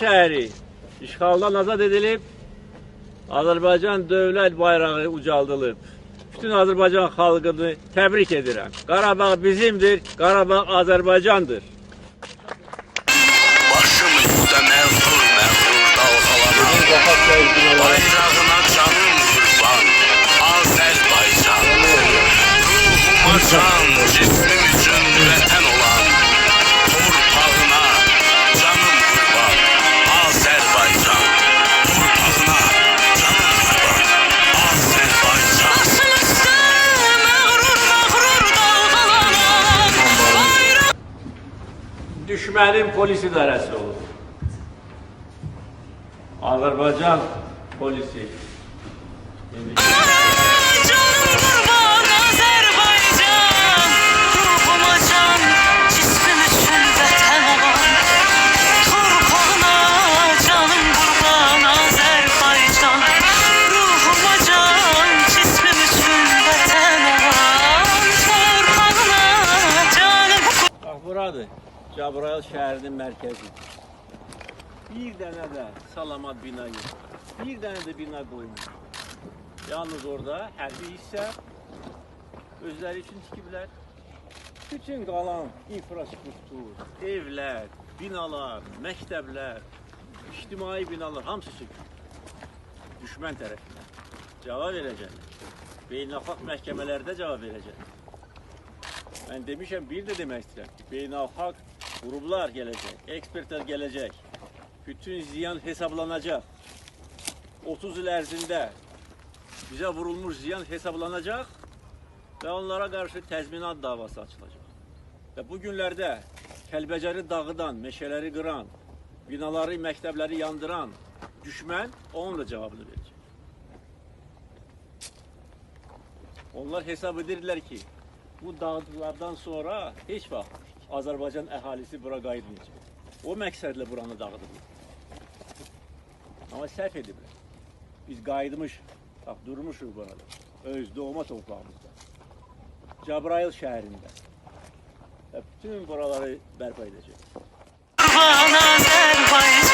şəhəri işğaldan azad edilib, Azərbaycan dövlət bayrağı ucaldılıb. Bütün Azərbaycan xalqını təbrik edirəm. Qarabağ bizimdir, Qarabağ Azərbaycandır. Başım üstə məğrur məğrur dalğalanan Bayrağına canım qurban Azərbaycan Ruhuma can, cismim üçün vətən Düşmənin polis idarəsi olur. Azərbaycan polisi. İndi Cəbrayıl şəhərinin mərkəzi. Bir dənə də salamat bina yox. Bir dənə də bina qoyulmuş. Yalnız orada hərbi hissə özləri üçün tikiblər. Bütün qalan infrastruktur, evlər, binalar, məktəblər, ictimai binalar hamısı sökülür. Düşmən tərəfindən cavab verəcəklər. Beynəlxalq məhkəmələrdə cavab verəcəklər. Mən demişəm, bir də demək istəyirəm ki, beynəlxalq qruplar gələcək, ekspertlər gələcək. Bütün ziyan hesablanacaq. 30 il ərzində bizə vurulmuş ziyan hesablanacaq və onlara qarşı təzminat davası açılacaq. Və bu günlərdə Kəlbəcəri dağıdan, meşələri qıran, binaları, məktəbləri yandıran düşmən onun da cavabını verəcək. Onlar hesab edirlər ki, bu dağıntılardan sonra heç vaxt Azərbaycan əhalisi bura qayıtmayacaq. O məqsədlə buranı dağıdıblar. Amma səhv ediblər. Biz qayıtmışıq, bax durmuşuq burada. Öz doğma torpağımızda. Cəbrayıl şəhərində. Və bütün buraları bərpa edəcək. Azərbaycan